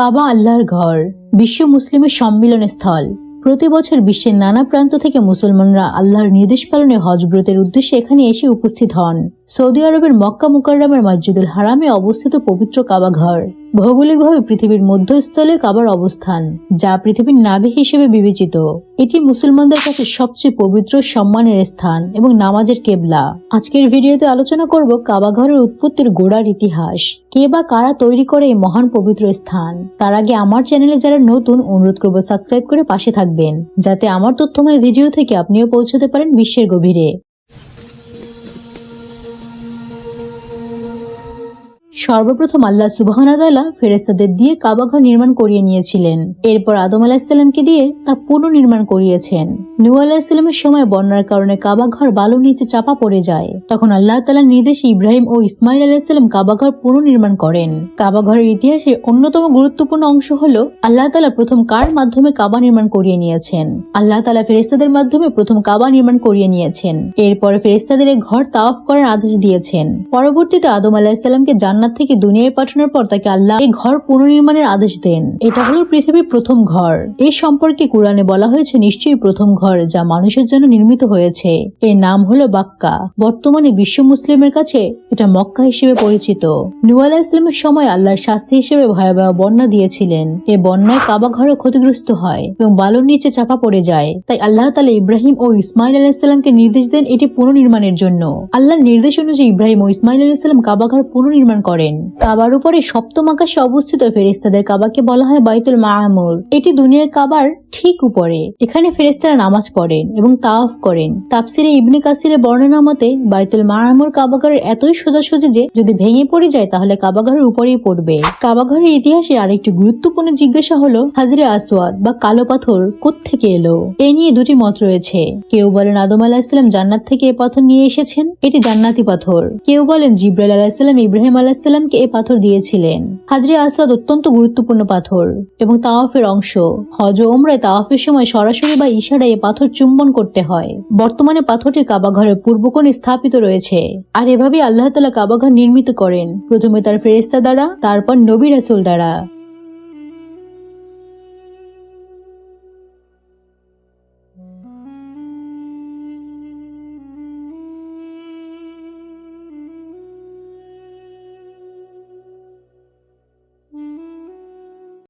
কাবা আল্লাহর ঘর, বিশ্ব মুসলিমের সম্মিলন স্থল প্রতি বছর বিশ্বের নানা প্রান্ত থেকে মুসলমানরা আল্লাহর নির্দেশ পালনে হজব্রতের উদ্দেশ্যে এখানে এসে উপস্থিত হন। সৌদি আরবের মক্কা মুকাররমের মসজিদুল হারামে অবস্থিত পবিত্র কাবা ঘর। ভৌগোলিকভাবে পৃথিবীর মধ্যস্থলে কাবার অবস্থান, যা পৃথিবীর নাভি হিসেবে বিবেচিত। এটি মুসলমানদের কাছে সবচেয়ে পবিত্র সম্মানের স্থান এবং নামাজের কেবলা। আজকের ভিডিওতে আলোচনা করব কাবা ঘরের উৎপত্তির গোড়ার ইতিহাস, কে বা কারা তৈরি করে এই মহান পবিত্র স্থান। তার আগে আমার চ্যানেলে যারা নতুন, অনুরোধ করব সাবস্ক্রাইব করে পাশে থাকবেন, যাতে আমার তথ্যময় ভিডিও থেকে আপনিও পৌঁছতে পারেন বিশ্বের গভীরে। সর্বপ্রথম আল্লাহ সুবাহনাদাল্লাহ ফেরেস্তাদের দিয়ে কাবাঘর নির্মাণ করিয়ে নিয়েছিলেন। এরপর আদম আলাহিসাল্লামকে দিয়ে তা পুনর্নির্মাণ করিয়েছেন। নু আলাহিসাল্লামের সময় বন্যার কারণে কাবাঘর বালুর নিচে চাপা পড়ে যায়। তখন আল্লাহ তালার নির্দেশে ইব্রাহিম ও ইসমাইল আলাহিসাল্লাম কাবাঘর পুনর্নির্মাণ করেন। কাবাঘরের ইতিহাসে অন্যতম গুরুত্বপূর্ণ অংশ হল আল্লাহ তালা প্রথম কার মাধ্যমে কাবা নির্মাণ করিয়ে নিয়েছেন। আল্লাহ তালা ফেরেস্তাদের মাধ্যমে প্রথম কাবা নির্মাণ করিয়ে নিয়েছেন। এরপর ফেরেস্তাদের ঘর তাওয়াফ করার আদেশ দিয়েছেন। পরবর্তীতে আদম আলাহিসাল্লামকে জান্নাত থেকে দুনিয়ায় পাঠানোর পর তাকে আল্লাহ এই ঘর পুনর্নির্মাণের আদেশ দেন। এটা হলো পৃথিবীর প্রথম ঘর। এই সম্পর্কে কোরআনে বলা হয়েছে, নিশ্চয়ই প্রথম ঘর যা মানুষের জন্য নির্মিত হয়েছে। এর নাম হলো বাক্কা। বর্তমানে বিশ্ব মুসলিমের কাছে এটা মক্কা হিসেবে পরিচিত। নু আলাহ ইসলামের সময় আল্লাহর শাস্তি হিসেবে ভয়াবহ বন্যা দিয়েছিলেন। এ বন্যায় কাবা ঘরও ক্ষতিগ্রস্ত হয় এবং বালুর নিচে চাপা পড়ে যায়। তাই আল্লাহ তালা ইব্রাহিম ও ইসমাইল আলাহিসাল্লামকে নির্দেশ দেন এটি পুনর্নির্মাণের জন্য। আল্লাহর নির্দেশ অনুযায়ী ইব্রাহিম ও ইসমাইল আলাহিসাল্লাম কাবা ঘর পুনর্নির্মাণ করেন। কাবার উপরে সপ্তম আকাশে অবস্থিত ফেরেস্তাদের কাবাকে বলা হয় বাইতুল মাহমুর এটি দুনিয়ার কাবার ঠিক উপরে। এখানে ফেরেস্তারা নামাজ পড়েন এবং তাওয়াফ করেন। তাপসিরে ইবনে কাসিরে বর্ণনা মতে, বাইতুল মাহমুর কাবাঘরের এতই সোজাসুজি যে, যদি ভেঙে পড়ে যায় তাহলে কাবাঘরের উপরেই পড়বে। কাবাঘরের ইতিহাসে আরেকটি গুরুত্বপূর্ণ জিজ্ঞাসা হলো, হাজরে আসওয়াদ বা কালো পাথর থেকে এলো? এ নিয়ে দুটি মত রয়েছে। কেউ বলেন আদম আলাহ ইসলাম জান্নাত থেকে এ পাথর নিয়ে এসেছেন, এটি জান্নাতি পাথর। কেউ বলেন জিব্রাইল আলাহ ইসলাম ইব্রাহিম আলাহ ইসলামকে এ পাথর দিয়েছিলেন। হাজরে আসাদ অত্যন্ত গুরুত্বপূর্ণ পাথর এবং তাওয়াফের অংশ। হজ ওমরায় তাওয়াফের সময় সরাসরি বা ইশারায় এ পাথর চুম্বন করতে হয়। বর্তমানে পাথরটি কাবাঘরের পূর্বকোণে স্থাপিত রয়েছে। আর এভাবে আল্লাহ তালা কাবাঘর নির্মিত করেন। প্রথমে তার ফেরেস্তা দ্বারা, তারপর নবী রাসুল দ্বারা।